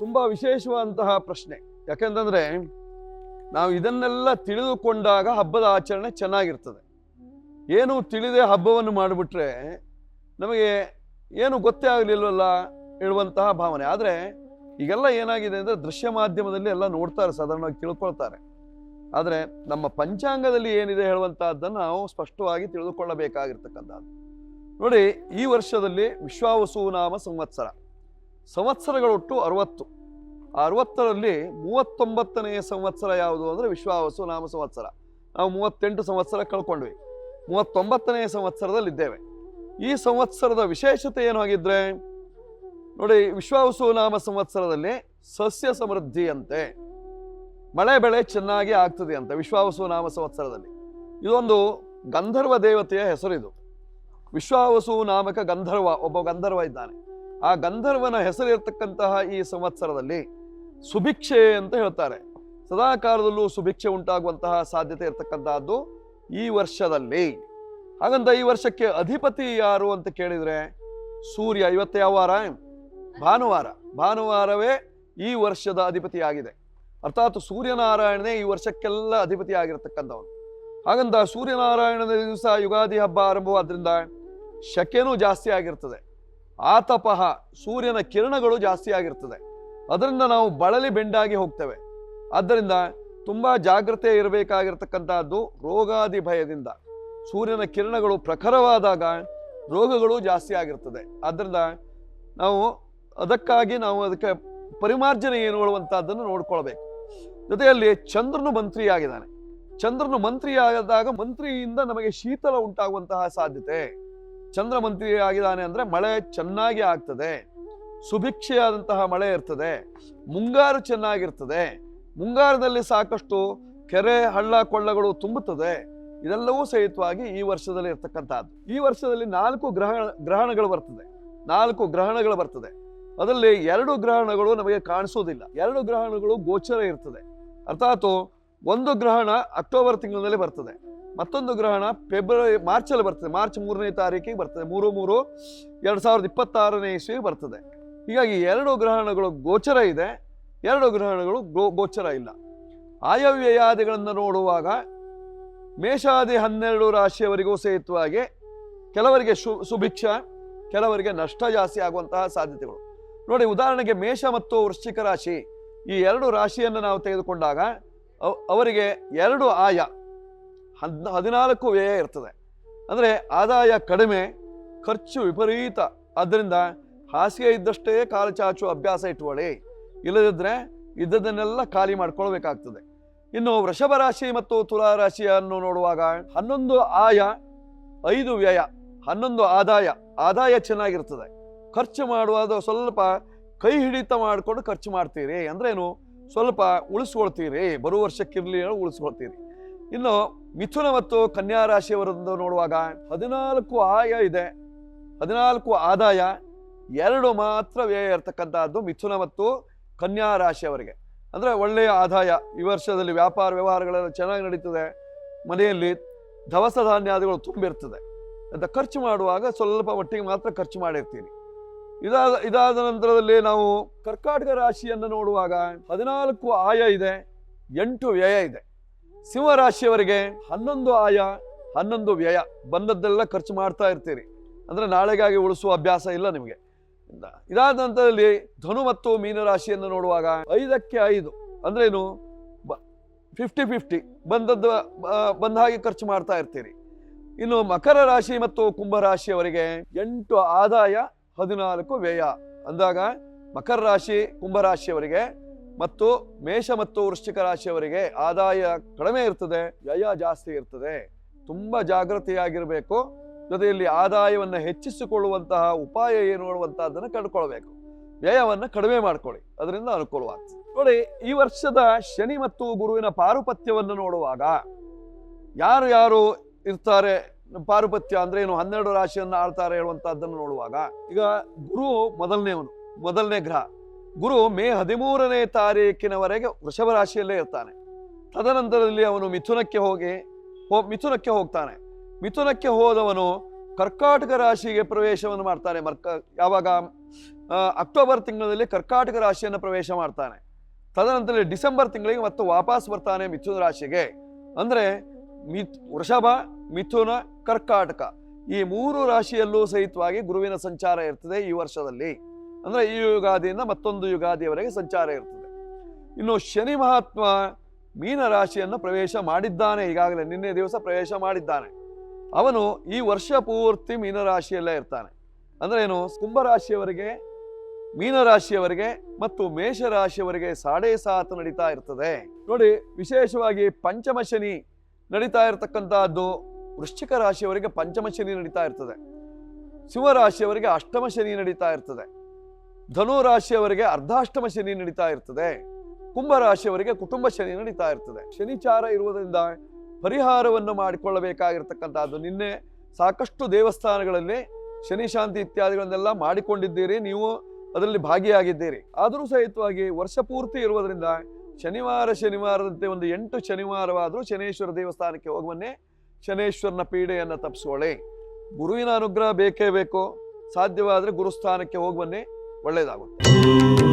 ತುಂಬಾ ವಿಶೇಷವಾದಂತಹ ಪ್ರಶ್ನೆ. ಯಾಕೆಂತಂದ್ರೆ, ನಾವು ಇದನ್ನೆಲ್ಲ ತಿಳಿದುಕೊಂಡಾಗ ಹಬ್ಬದ ಆಚರಣೆ ಚೆನ್ನಾಗಿರ್ತದೆ. ಏನು ತಿಳಿದೇ ಹಬ್ಬವನ್ನು ಮಾಡಿಬಿಟ್ರೆ ನಮಗೆ ಏನು ಗೊತ್ತೇ ಆಗಲಿಲ್ವಲ್ಲ ಹೇಳುವಂತಹ ಭಾವನೆ. ಆದರೆ, ಈಗೆಲ್ಲ ಏನಾಗಿದೆ ಅಂದರೆ ದೃಶ್ಯ ಮಾಧ್ಯಮದಲ್ಲಿ ಎಲ್ಲ ನೋಡ್ತಾರೆ, ಸಾಧಾರಣವಾಗಿ ತಿಳ್ಕೊಳ್ತಾರೆ. ಆದರೆ, ನಮ್ಮ ಪಂಚಾಂಗದಲ್ಲಿ ಏನಿದೆ ಹೇಳುವಂತಹದ್ದನ್ನು ನಾವು ಸ್ಪಷ್ಟವಾಗಿ ತಿಳಿದುಕೊಳ್ಳಬೇಕಾಗಿರ್ತಕ್ಕಂಥದ್ದು. ನೋಡಿ, ಈ ವರ್ಷದಲ್ಲಿ ವಿಶ್ವಾವಸು ನಾಮ ಸಂವತ್ಸರ. ಸಂವತ್ಸರಗಳೊಟ್ಟು ಅರವತ್ತು. ಆ ಅರವತ್ತರಲ್ಲಿ ಮೂವತ್ತೊಂಬತ್ತನೆಯ ಸಂವತ್ಸರ ಯಾವುದು ಅಂದರೆ ವಿಶ್ವಾವಸು ನಾಮ ಸಂವತ್ಸರ. ನಾವು ಮೂವತ್ತೆಂಟು ಸಂವತ್ಸರ ಕಳ್ಕೊಂಡ್ವಿ. ಮೂವತ್ತೊಂಬತ್ತನೆಯ ಸಂವತ್ಸರದಲ್ಲಿದ್ದೇವೆ. ಈ ಸಂವತ್ಸರದ ವಿಶೇಷತೆ ಏನು ಆಗಿದ್ರೆ ನೋಡಿ, ವಿಶ್ವಾವಸು ನಾಮ ಸಂವತ್ಸರದಲ್ಲಿ ಸಸ್ಯ ಸಮೃದ್ಧಿಯಂತೆ ಮಳೆ ಬೆಳೆ ಚೆನ್ನಾಗಿ ಆಗ್ತದೆ ಅಂತ ವಿಶ್ವಾವಸು ನಾಮ ಸಂವತ್ಸರದಲ್ಲಿ. ಇದೊಂದು ಗಂಧರ್ವ ದೇವತೆಯ ಹೆಸರಿದು. ವಿಶ್ವಾವಸು ನಾಮಕ ಗಂಧರ್ವ, ಒಬ್ಬ ಗಂಧರ್ವ ಇದ್ದಾನೆ. ಆ ಗಂಧರ್ವನ ಹೆಸರಿರ್ತಕ್ಕಂತಹ ಈ ಸಂವತ್ಸರದಲ್ಲಿ ಸುಭಿಕ್ಷೆ ಅಂತ ಹೇಳ್ತಾರೆ. ಸದಾ ಕಾಲದಲ್ಲೂ ಸುಭಿಕ್ಷೆ ಉಂಟಾಗುವಂತಹ ಸಾಧ್ಯತೆ ಇರತಕ್ಕಂತಹದ್ದು ಈ ವರ್ಷದಲ್ಲಿ. ಹಾಗಂತ ಈ ವರ್ಷಕ್ಕೆ ಅಧಿಪತಿ ಯಾರು ಅಂತ ಕೇಳಿದ್ರೆ ಸೂರ್ಯ. ಇವತ್ತು ಯಾವ ವಾರ? ಭಾನುವಾರ. ಭಾನುವಾರವೇ ಈ ವರ್ಷದ ಅಧಿಪತಿ ಆಗಿದೆ ಅರ್ಥಾತ್ ಸೂರ್ಯನಾರಾಯಣನೇ ಈ ವರ್ಷಕ್ಕೆಲ್ಲ ಅಧಿಪತಿ ಆಗಿರತಕ್ಕಂಥವನು ಹಾಗಂತ ಸೂರ್ಯನಾರಾಯಣನ ದಿವಸ ಯುಗಾದಿ ಹಬ್ಬ ಆರಂಭವಾದ್ರಿಂದ ಶಕೆನೂ ಜಾಸ್ತಿ ಆಗಿರ್ತದೆ. ಆತಪಹ ಸೂರ್ಯನ ಕಿರಣಗಳು ಜಾಸ್ತಿ ಆಗಿರ್ತದೆ. ಅದರಿಂದ ನಾವು ಬಳಲಿ ಬೆಂಡಾಗಿ ಹೋಗ್ತೇವೆ. ಆದ್ದರಿಂದ ತುಂಬ ಜಾಗ್ರತೆ ಇರಬೇಕಾಗಿರ್ತಕ್ಕಂತಹದ್ದು ರೋಗಾದಿ ಭಯದಿಂದ. ಸೂರ್ಯನ ಕಿರಣಗಳು ಪ್ರಖರವಾದಾಗ ರೋಗಗಳು ಜಾಸ್ತಿ ಆಗಿರ್ತದೆ. ಆದ್ದರಿಂದ ನಾವು ಅದಕ್ಕಾಗಿ ನಾವು ಅದಕ್ಕೆ ಪರಿಮಾರ್ಜನೆ ಏನು ಹೇಳುವಂತಹದ್ದನ್ನು ನೋಡ್ಕೊಳ್ಬೇಕು. ಜೊತೆಯಲ್ಲಿ ಚಂದ್ರನು ಮಂತ್ರಿಯಾಗಿದ್ದಾನೆ. ಚಂದ್ರನು ಮಂತ್ರಿಯಾದಾಗ ಮಂತ್ರಿಯಿಂದ ನಮಗೆ ಶೀತಲ ಉಂಟಾಗುವಂತಹ ಸಾಧ್ಯತೆ. ಚಂದ್ರ ಮಂತ್ರಿ ಆಗಿದ್ದಾನೆ ಅಂದ್ರೆ ಮಳೆ ಚೆನ್ನಾಗಿ ಆಗ್ತದೆ, ಸುಭಿಕ್ಷೆಯಾದಂತಹ ಮಳೆ ಇರ್ತದೆ, ಮುಂಗಾರು ಚೆನ್ನಾಗಿರ್ತದೆ, ಮುಂಗಾರದಲ್ಲಿ ಸಾಕಷ್ಟು ಕೆರೆ, ಹಳ್ಳ, ಕೊಳ್ಳಗಳು ತುಂಬುತ್ತದೆ. ಇದೆಲ್ಲವೂ ಸಹಿತವಾಗಿ ಈ ವರ್ಷದಲ್ಲಿ ಇರ್ತಕ್ಕಂಥದ್ದು ಈ ವರ್ಷದಲ್ಲಿ ನಾಲ್ಕು ಗ್ರಹ, ಗ್ರಹಣಗಳು ಬರ್ತದೆ. ನಾಲ್ಕು ಗ್ರಹಣಗಳು ಬರ್ತದೆ. ಅದರಲ್ಲಿ ಎರಡು ಗ್ರಹಣಗಳು ನಮಗೆ ಕಾಣಿಸೋದಿಲ್ಲ ಎರಡು ಗ್ರಹಣಗಳು ಗೋಚರ ಇರ್ತದೆ. ಅರ್ಥಾತ್ ಒಂದು ಗ್ರಹಣ ಅಕ್ಟೋಬರ್ ತಿಂಗಳಿನಲ್ಲಿ ಬರ್ತದೆ. ಮತ್ತೊಂದು ಗ್ರಹಣ ಫೆಬ್ರವರಿ, ಮಾರ್ಚಲ್ಲಿ ಬರ್ತದೆ. ಮಾರ್ಚ್ ಮೂರನೇ ತಾರೀಕಿಗೆ ಬರ್ತದೆ. ಮೂರು ಮೂರು, ಎರಡು ಸಾವಿರದ ಇಪ್ಪತ್ತಾರನೇ ಇಸ್ವಿಗೆ ಬರ್ತದೆ. ಹೀಗಾಗಿ ಎರಡು ಗ್ರಹಣಗಳು ಗೋಚರ ಇದೆ. ಎರಡು ಗ್ರಹಣಗಳು ಗೋ, ಗೋಚರ ಇಲ್ಲ. ಆಯವ್ಯಯಾದಿಗಳನ್ನು ನೋಡುವಾಗ ಮೇಷಾದಿ ಹನ್ನೆರಡು ರಾಶಿಯವರಿಗೂ ಸಹಿತವಾಗಿ ಕೆಲವರಿಗೆ ಶು, ಸುಭಿಕ್ಷ, ಕೆಲವರಿಗೆ ನಷ್ಟ ಜಾಸ್ತಿ ಆಗುವಂತಹ ಸಾಧ್ಯತೆಗಳು. ನೋಡಿ, ಉದಾಹರಣೆಗೆ ಮೇಷ ಮತ್ತು ವೃಶ್ಚಿಕ ರಾಶಿ ಈ ಎರಡು ರಾಶಿಯನ್ನು ನಾವು ತೆಗೆದುಕೊಂಡಾಗ ಅವ್- ಅವರಿಗೆ ಎರಡು ಆಯ. ಹದ್ ಹದಿನಾಲ್ಕು ವ್ಯಯ ಇರ್ತದೆ. ಅಂದರೆ ಆದಾಯ ಕಡಿಮೆ, ಖರ್ಚು ವಿಪರೀತ. ಆದ್ದರಿಂದ ಹಾಸಿಗೆ ಇದ್ದಷ್ಟೇ ಕಾಲು ಚಾಚು ಅಭ್ಯಾಸ ಇಟ್ಕೊಳ್ಳಿ. ಇಲ್ಲದಿದ್ದರೆ ಇದ್ದದನ್ನೆಲ್ಲ ಖಾಲಿ ಮಾಡ್ಕೊಳ್ಬೇಕಾಗ್ತದೆ. ಇನ್ನು ವೃಷಭ ರಾಶಿ ಮತ್ತು ತುಲಾ ರಾಶಿಯನ್ನು ನೋಡುವಾಗ ಹನ್ನೊಂದು ಆಯ, ಐದು ವ್ಯಯ, ಹನ್ನೊಂದು ಆದಾಯ. ಆದಾಯ ಚೆನ್ನಾಗಿರ್ತದೆ. ಖರ್ಚು ಮಾಡುವಾಗ ಸ್ವಲ್ಪ ಕೈ ಹಿಡಿತ ಮಾಡಿಕೊಂಡು ಖರ್ಚು ಮಾಡ್ತೀರಿ. ಅಂದ್ರೇನು ಸ್ವಲ್ಪ ಉಳಿಸ್ಕೊಳ್ತೀರಿ. ಬರುವ ವರ್ಷಕ್ಕಿರ್ಲಿ ಉಳಿಸ್ಕೊಳ್ತೀರಿ. ಇನ್ನು ಮಿಥುನ ಮತ್ತು ಕನ್ಯಾ ರಾಶಿಯವರನ್ನು ನೋಡುವಾಗ ಹದಿನಾಲ್ಕು ಆಯ ಇದೆ. ಹದಿನಾಲ್ಕು ಆದಾಯ ಎರಡು ಮಾತ್ರ ವ್ಯಯ ಇರ್ತಕ್ಕಂಥದ್ದು ಮಿಥುನ ಮತ್ತು ಕನ್ಯಾ ರಾಶಿಯವರಿಗೆ. ಅಂದ್ರೆ ಒಳ್ಳೆಯ ಆದಾಯ. ಈ ವರ್ಷದಲ್ಲಿ ವ್ಯಾಪಾರ ವ್ಯವಹಾರಗಳೆಲ್ಲ ಚೆನ್ನಾಗಿ ನಡೀತದೆ. ಮನೆಯಲ್ಲಿ ದವಸ ಧಾನ್ಯಾದಿಗಳು ತುಂಬಿರ್ತದೆ. ಅಂತ ಖರ್ಚು ಮಾಡುವಾಗ ಸ್ವಲ್ಪ ಮಟ್ಟಿಗೆ ಮಾತ್ರ ಖರ್ಚು ಮಾಡಿರ್ತೀನಿ. ಇದಾದ ಇದಾದ ನಂತರದಲ್ಲಿ ನಾವು ಕರ್ಕಾಟಕ ರಾಶಿಯನ್ನು ನೋಡುವಾಗ ಹದಿನಾಲ್ಕು ಆಯ ಇದೆ, ಎಂಟು ವ್ಯಯ ಇದೆ. ಸಿಂಹ ರಾಶಿಯವರಿಗೆ ಹನ್ನೊಂದು ಆಯ, ಹನ್ನೊಂದು ವ್ಯಯ ಬಂದದ್ದೆಲ್ಲ ಖರ್ಚು ಮಾಡ್ತಾ ಇರ್ತೀರಿ. ಅಂದ್ರೆ ನಾಳೆಗಾಗಿ ಉಳಿಸುವ ಅಭ್ಯಾಸ ಇಲ್ಲ ನಿಮಗೆ. ಇದ- ಇದಾದ ನಂತರದಲ್ಲಿ ಧನು ಮತ್ತು ಮೀನರಾಶಿಯನ್ನು ನೋಡುವಾಗ ಐದಕ್ಕೆ ಐದು ಏನು? ಫಿಫ್ಟಿ ಫಿಫ್ಟಿ ಬಂದದ್ದು ಬಂದ ಹಾಗೆ ಖರ್ಚು ಮಾಡ್ತಾ ಇರ್ತೀರಿ. ಇನ್ನು ಮಕರ ರಾಶಿ ಮತ್ತು ಕುಂಭ ರಾಶಿಯವರಿಗೆ ಎಂಟು ಆದಾಯ, ಹದಿನಾಲ್ಕು ವ್ಯಯ. ಅಂದಾಗ ಮಕರ ರಾಶಿ, ಕುಂಭ ರಾಶಿಯವರಿಗೆ ಮತ್ತು ಮೇಷ ಮತ್ತು ವೃಶ್ಚಿಕ ರಾಶಿಯವರಿಗೆ ಆದಾಯ ಕಡಿಮೆ ಇರ್ತದೆ, ವ್ಯಯ ಜಾಸ್ತಿ ಇರ್ತದೆ. ತುಂಬ ಜಾಗೃತಿಯಾಗಿರಬೇಕು ಜೊತೆಯಲ್ಲಿ ಆದಾಯವನ್ನು ಹೆಚ್ಚಿಸಿಕೊಳ್ಳುವಂತಹ ಉಪಾಯ ಏನು ಅನ್ನುವಂಥದ್ದನ್ನು ಕಂಡುಕೊಳ್ಬೇಕು. ವ್ಯಯವನ್ನು ಕಡಿಮೆ ಮಾಡ್ಕೊಳ್ಳಿ, ಅದರಿಂದ ಅನುಕೂಲವಾಗ್ತದೆ. ನೋಡಿ, ಈ ವರ್ಷದ ಶನಿ ಮತ್ತು ಗುರುವಿನ ಪಾರುಪತ್ಯವನ್ನು ನೋಡುವಾಗ ಯಾರು ಯಾರು ಇರ್ತಾರೆ? ಪಾರುಪತ್ಯ ಅಂದ್ರೆ ಏನು? ಹನ್ನೆರಡು ರಾಶಿಯನ್ನು ಆಳ್ತಾರೆ ಹೇಳುವಂತಹದ್ದನ್ನು ನೋಡುವಾಗ ಈಗ ಗುರು ಮೊದಲನೇವನು, ಮೊದಲನೇ ಗ್ರಹ. ಗುರು ಮೇ ಹದಿಮೂರನೇ ತಾರೀಕಿನವರೆಗೆ ವೃಷಭ ರಾಶಿಯಲ್ಲೇ ಇರ್ತಾನೆ. ತದನಂತರದಲ್ಲಿ ಅವನು ಮಿಥುನಕ್ಕೆ ಹೋಗಿ ಹೋ, ಮಿಥುನಕ್ಕೆ ಹೋಗ್ತಾನೆ. ಮಿಥುನಕ್ಕೆ ಹೋದವನು ಕರ್ಕಾಟಕ ರಾಶಿಗೆ ಪ್ರವೇಶವನ್ನು ಮಾಡ್ತಾನೆ. ಮರ್ಕ, ಯಾವಾಗ? ಅಕ್ಟೋಬರ್ ತಿಂಗಳಲ್ಲಿ ಕರ್ಕಾಟಕ ರಾಶಿಯನ್ನು ಪ್ರವೇಶ ಮಾಡ್ತಾನೆ. ತದನಂತರ ಡಿಸೆಂಬರ್ ತಿಂಗಳಿಗೆ ಮತ್ತು ವಾಪಸ್ ಬರ್ತಾನೆ ಮಿಥುನ ರಾಶಿಗೆ. ಅಂದರೆ ಮಿಥ್, ವೃಷಭ, ಮಿಥುನ, ಕರ್ಕಾಟಕ ಈ ಮೂರು ರಾಶಿಯಲ್ಲೂ ಸಹಿತವಾಗಿ ಗುರುವಿನ ಸಂಚಾರ ಇರ್ತದೆ ಈ ವರ್ಷದಲ್ಲಿ. ಅಂದ್ರೆ ಈ ಯುಗಾದಿಯಿಂದ ಮತ್ತೊಂದು ಯುಗಾದಿಯವರೆಗೆ ಸಂಚಾರ ಇರ್ತದೆ. ಇನ್ನು ಶನಿ ಮಹಾತ್ಮ ಮೀನ ರಾಶಿಯನ್ನು ಪ್ರವೇಶ ಮಾಡಿದ್ದಾನೆ, ಈಗಾಗಲೇ ನಿನ್ನೆ ದಿವಸ ಪ್ರವೇಶ ಮಾಡಿದ್ದಾನೆ. ಅವನು ಈ ವರ್ಷ ಪೂರ್ತಿ ಮೀನರಾಶಿಯಲ್ಲೇ ಇರ್ತಾನೆ. ಅಂದ್ರೆ ಏನು? ಕುಂಭರಾಶಿಯವರಿಗೆ, ಮೀನರಾಶಿಯವರಿಗೆ ಮತ್ತು ಮೇಷರಾಶಿಯವರಿಗೆ ಸಾಡೆ ಸಾತ್ ನಡೀತಾ ಇರ್ತದೆ. ನೋಡಿ, ವಿಶೇಷವಾಗಿ ಪಂಚಮ ಶನಿ ನಡೀತಾ ಇರತಕ್ಕಂತಹದ್ದು ವೃಶ್ಚಿಕ ರಾಶಿಯವರಿಗೆ ಪಂಚಮ ಶನಿ ನಡೀತಾ ಇರ್ತದೆ. ಸಿಂಹರಾಶಿಯವರಿಗೆ ಅಷ್ಟಮ ಶನಿ ನಡೀತಾ ಇರ್ತದೆ. ಧನು ರಾಶಿಯವರಿಗೆ ಅರ್ಧಾಷ್ಟಮ ಶನಿ ನಡೀತಾ ಇರ್ತದೆ. ಕುಂಭ ರಾಶಿಯವರಿಗೆ ಕುಟುಂಬ ಶನಿ ನಡೀತಾ ಇರ್ತದೆ. ಶನಿಚಾರ ಇರುವುದರಿಂದ ಪರಿಹಾರವನ್ನು ಮಾಡಿಕೊಳ್ಳಬೇಕಾಗಿರ್ತಕ್ಕಂಥದ್ದು. ನಿನ್ನೆ ಸಾಕಷ್ಟು ದೇವಸ್ಥಾನಗಳಲ್ಲಿ ಶನಿ ಶಾಂತಿ ಇತ್ಯಾದಿಗಳನ್ನೆಲ್ಲ ಮಾಡಿಕೊಂಡಿದ್ದೀರಿ. ನೀವು ಅದರಲ್ಲಿ ಭಾಗಿಯಾಗಿದ್ದೀರಿ. ಆದರೂ ಸಹಿತವಾಗಿ ವರ್ಷ ಪೂರ್ತಿ ಇರುವುದರಿಂದ ಶನಿವಾರ ಶನಿವಾರದಂತೆ ಒಂದು ಎಂಟು ಶನಿವಾರವಾದರೂ ಶನೇಶ್ವರ ದೇವಸ್ಥಾನಕ್ಕೆ ಹೋಗುವನ್ನೇ ಶನೇಶ್ವರನ ಪೀಡೆಯನ್ನು ತಪ್ಪಿಸ್ಕೊಳ್ಳಿ. ಗುರುವಿನ ಅನುಗ್ರಹ ಬೇಕೇ ಬೇಕು. ಸಾಧ್ಯವಾದರೆ ಗುರುಸ್ಥಾನಕ್ಕೆ ಹೋಗುವನ್ನೇ ಒಳ್ಳೆಯದಾಗುತ್ತೆ